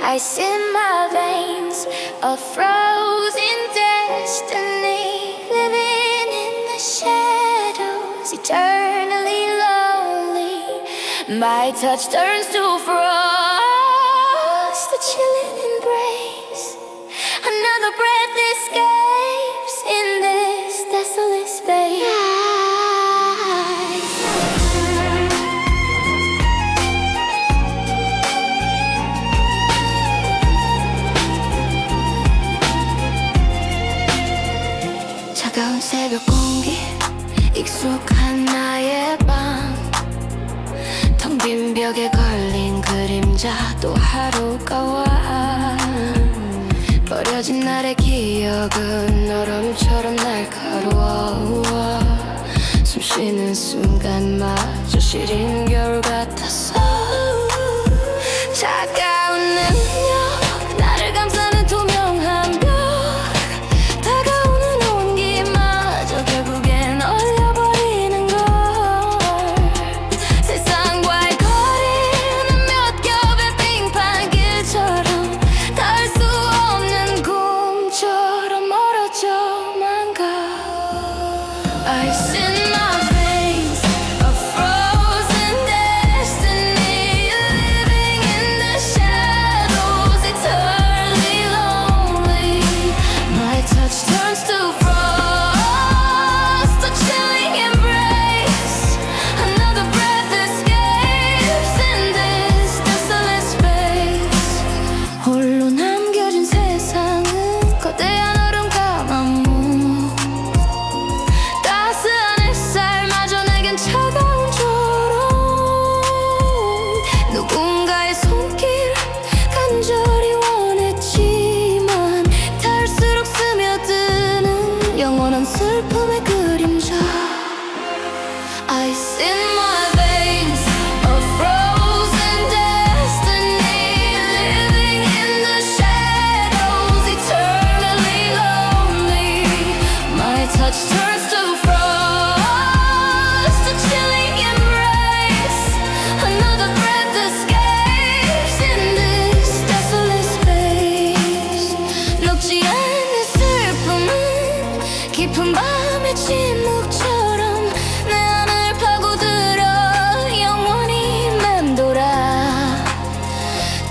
Ice in my veins, a frozen destiny, living in the shadows, eternally lonely. My touch turns to frost, the chilling embrace. Another breath escapes in this desolate space. 차가운 새벽 공기 익숙한 나의 밤 텅 빈 벽에 걸린 그림자 또 하루가 와. 버려진 날의 기억은 얼음처럼 날카로워 숨 쉬는 순간마저 시린 I sin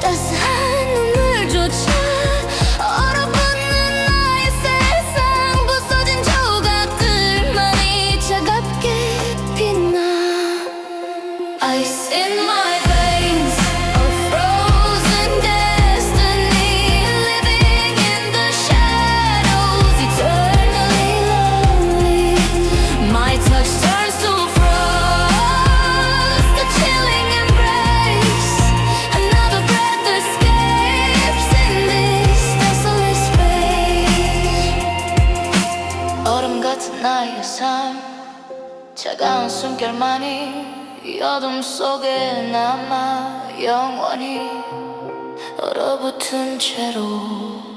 Esa 나의 삶. 차가운 숨결만이 어둠 속에 남아 영원히 얼어붙은 채로.